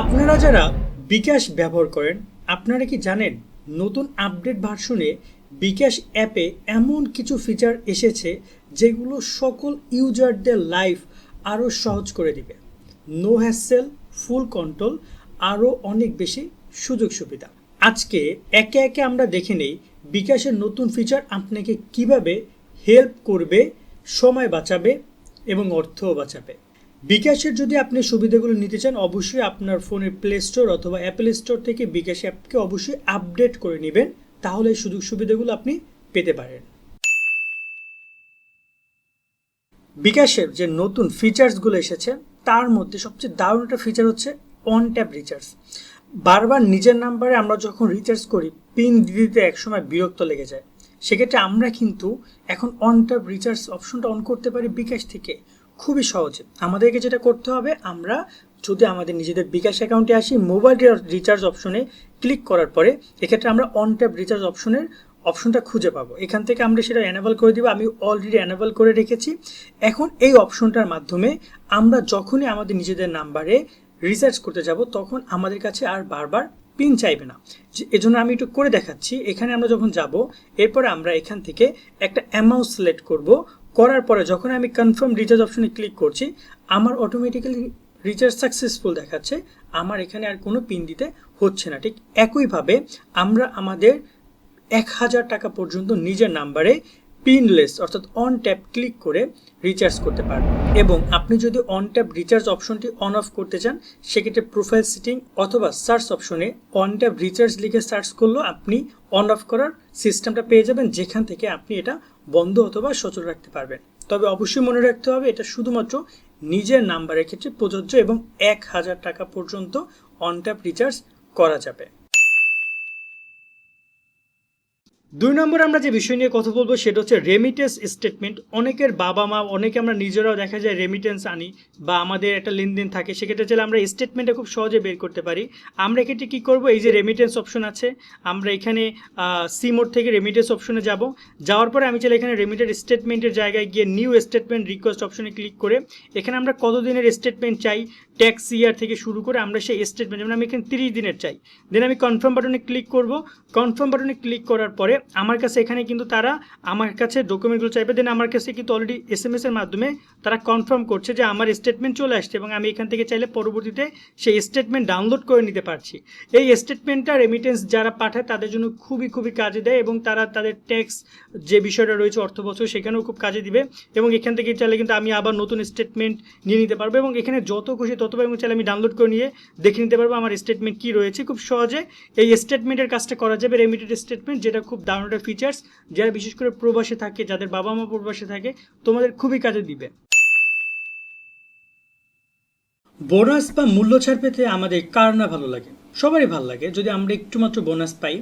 আপনারা যারা বিকাশ ব্যবহার করেন, আপনারা কি জানেন নতুন আপডেট ভার্সনে বিকাশ অ্যাপে এমন কিছু ফিচার এসেছে যেগুলো সকল ইউজারদের লাইফ আরও সহজ করে দিবে? নো হ্যাসেল ফুল কন্ট্রোল আরও অনেক বেশি সুযোগ সুবিধা। আজকে একে একে আমরা দেখে নেই বিকাশের নতুন ফিচার আপনাকে কীভাবে হেল্প করবে, সময় বাঁচাবে এবং অর্থও বাঁচাবে। বিকাশের যদি আপনি সুবিধাগুলো নিতে চান, অবশ্যই আপনার ফোনের প্লে স্টোর অথবা অ্যাপেল স্টোর থেকে বিকাশ অ্যাপকে অবশ্যই আপডেট করে নেবেন, তাহলে এই সুযোগ সুবিধাগুলো আপনি পেতে পারেন। বিকাশের যে নতুন ফিচার্সগুলো এসেছে, তার মধ্যে সবচেয়ে দারুণ একটা ফিচার হচ্ছে অন ট্যাপ রিচার্জ বারবার নিজের নাম্বারে আমরা যখন রিচার্জ করি পিন দিতে একসময় বিরক্ত লেগে যায়। সেক্ষেত্রে আমরা কিন্তু এখন অন ট্যাপ রিচার্জ অপশনটা অন করতে পারি বিকাশ থেকে। খুবই সহজে। আমাদেরকে যেটা করতে হবে, আমরা যদি আমাদের নিজেদের বিকাশ অ্যাকাউন্টে আসি, মোবাইল রিচার্জ অপশনে ক্লিক করার পরে এক্ষেত্রে আমরা অন ট্যাপ রিচার্জ অপশনের অপশনটা খুঁজে পাবো। এখান থেকে আমরা সেটা অ্যানাবল করে দিব। আমি অলরেডি অ্যানাবল করে রেখেছি। এখন এই অপশনটার মাধ্যমে আমরা যখনই আমাদের নিজেদের নাম্বারে রিচার্জ করতে যাব, তখন আমাদের কাছে আর বারবার পিন চাইবে না। যে এজন্য আমি একটু করে দেখাচ্ছি। এখানে আমরা যখন যাব, এরপরে আমরা এখান থেকে একটা অ্যামাউন্ট সিলেক্ট করব। করার পরে যখন আমি কনফার্ম রিচার্জ অপশনে ক্লিক করছি, আমার অটোমেটিক্যালি রিচার্জ সাকসেসফুল দেখাচ্ছে। আমার এখানে আর কোনো পিন দিতে হচ্ছে না। ঠিক একইভাবে আমরা আমাদের এক হাজার টাকা পর্যন্ত নিজের নাম্বারে পিনলেস অর্থাৎ অন ট্যাপ ক্লিক করে রিচার্জ করতে পারবেন এবং আপনি যদি অন ট্যাপ রিচার্জ অপশনটি অন অফ করতে চান, সেক্ষেত্রে প্রোফাইল সিটিং অথবা সার্চ অপশনে অন ট্যাপ রিচার্জ লিখে সার্চ করলেও আপনি অন অফ করার সিস্টেমটা পেয়ে যাবেন, যেখান থেকে আপনি এটা বন্ধ অথবা সচল রাখতে পারবেন। তবে অবশ্যই মনে রাখতে হবে, এটা শুধুমাত্র নিজের নাম্বারের ক্ষেত্রে প্রযোজ্য এবং এক হাজার টাকা পর্যন্ত অন ট্যাপ রিচার্জ করা যাবে। দুই নম্বর আমরা যে বিষয় নিয়ে কথা বলব, সেটা হচ্ছে রেমিটেন্স স্টেটমেন্ট অনেকের বাবা মা, অনেকে আমরা নিজেরাও দেখা যায় রেমিটেন্স আনি বা আমাদের একটা লেনদেন থাকে, সেক্ষেত্রে চাইলে আমরা স্টেটমেন্টটা খুব সহজে বের করতে পারি। আমরা এক্ষেত্রে কী করব? এই যে রেমিটেন্স অপশন আছে, আমরা এখানে সি মোড থেকে রেমিটেন্স অপশনে যাব। যাওয়ার পরে আমি চাইলে এখানে রেমিটেড স্টেটমেন্টের জায়গায় গিয়ে নিউ স্টেটমেন্ট রিকোয়েস্ট অপশনে ক্লিক করে, এখানে আমরা কতদিনের স্টেটমেন্ট চাই ট্যাক্স ইয়ার থেকে শুরু করে আমরা সেই স্টেটমেন্ট যেমন আমি এখানে তিরিশ দিনের চাই। দেন আমি কনফার্ম বাটনে ক্লিক করব। কনফার্ম বাটনে ক্লিক করার পরে আমার কাছে এখানে কিন্তু তারা আমার কাছে ডকুমেন্টগুলো চাইবে। দেন আমার কাছে কিন্তু অলরেডি এস এম এস এর মাধ্যমে তারা কনফার্ম করছে যে আমার স্টেটমেন্ট চলে আসছে এবং আমি এখান থেকে চাইলে পরবর্তীতে সেই স্টেটমেন্ট ডাউনলোড করে নিতে পারছি। এই স্টেটমেন্টটা রেমিটেন্স যারা পাঠায় তাদের জন্য খুবই খুবই কাজে দেয় এবং তারা তাদের ট্যাক্স যে বিষয়টা রয়েছে, অর্থ বছর, সেখানেও খুব কাজে দিবে এবং এখান থেকে চাইলে কিন্তু আমি আবার নতুন স্টেটমেন্ট নিয়ে নিতে পারব এবং এখানে যত খুশি তত এবং চাইলে আমি ডাউনলোড করে নিয়ে দেখে নিতে পারব আমার স্টেটমেন্ট কী রয়েছে। খুব সহজে এই স্টেটমেন্টের কাজটা করা যাবে রেমিটেড স্টেটমেন্ট যেটা খুব একটা ফিচার্স যারা বিশেষ করে প্রবাসে থাকে, যাদের বাবা মা প্রবাসে থাকে, তোমাদের খুবই কাজে দিবে। বোনাস বা মূল্য ছাড় পেতে আমাদের কার না ভালো লাগে? সবারই ভালো লাগে। যদি আমরা একটু মাত্র বোনাস পাই,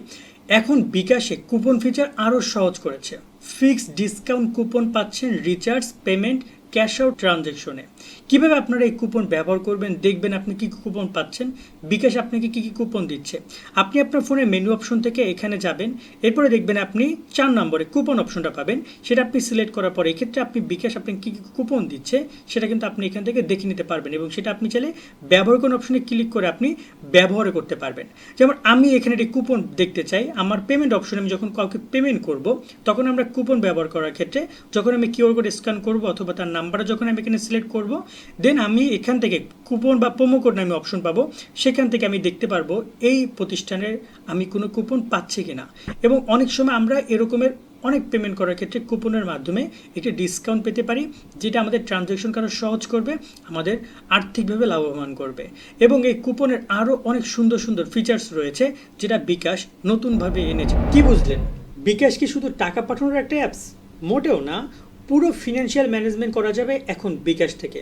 এখন বিকাশে কুপন ফিচার আরও সহজ করেছে। ফিক্সড ডিসকাউন্ট কুপন পাচ্ছেন রিচার্জ পেমেন্ট ক্যাশ আউট ট্রানজ্যাকশনে। কীভাবে আপনারা এই কুপন ব্যবহার করবেন, দেখবেন আপনি কী কুপন পাচ্ছেন, বিকাশ আপনাকে কী কী কুপন দিচ্ছে। আপনি আপনার ফোনের মেনু অপশন থেকে এখানে যাবেন, এরপরে দেখবেন আপনি চার নম্বরে কুপন অপশনটা পাবেন। সেটা আপনি সিলেক্ট করার পরে এক্ষেত্রে আপনি বিকাশ আপনি কী কী কুপন দিচ্ছে, সেটা কিন্তু আপনি এখান থেকে দেখে নিতে পারবেন এবং সেটা আপনি চাইলে ব্যবহার কোন অপশনে ক্লিক করে আপনি ব্যবহার করতে পারবেন। যেমন আমি এখানে একটি কুপন দেখতে চাই, আমার পেমেন্ট অপশনে আমি যখন কাউকে পেমেন্ট করব, তখন আমরা কুপন ব্যবহার করার ক্ষেত্রে যখন আমি কিউআর কোড স্ক্যান করব অথবা তার নাম্বারটা যখন আমি এখানে সিলেক্ট করব দেন আমি এখান থেকে কুপন বা প্রোমো কোড নামে অপশন পাবো। সেখান থেকে আমি দেখতে পারব এই প্রতিষ্ঠানের আমি কোনো কুপন পাচ্ছি কিনা। এবং অনেক সময় আমরা এরকমের অনেক পেমেন্ট করার ক্ষেত্রে কুপনের মাধ্যমে একটি ডিসকাউন্ট পেতে পারি, যেটা আমাদের ট্রানজ্যাকশন করা সহজ করবে, আমাদের আর্থিকভাবে লাভবান করবে। এবং এই কুপনের আরও অনেক সুন্দর সুন্দর ফিচার্স রয়েছে, যেটা বিকাশ নতুনভাবে এনেছে। কি বুঝলেন? বিকাশ কি শুধু টাকা পাঠানোর একটা অ্যাপস মোটেও না। পুরো ফিনান্সিয়াল ম্যানেজমেন্ট করা যাবে এখন বিকাশ থেকে।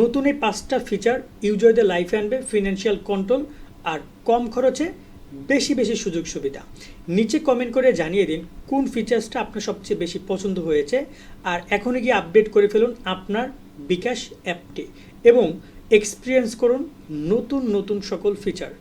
নতুন এই পাঁচটা ফিচার ইউজারদের লাইফে আনবে ফিনান্সিয়াল কন্ট্রোল আর কম খরচে বেশি বেশি সুযোগ সুবিধা। নিচে কমেন্ট করে জানিয়ে দিন কোন ফিচার্সটা আপনার সবচেয়ে বেশি পছন্দ হয়েছে আর এখনই গিয়ে আপডেট করে ফেলুন আপনার বিকাশ অ্যাপটি এবং এক্সপিরিয়েন্স করুন নতুন নতুন সকল ফিচার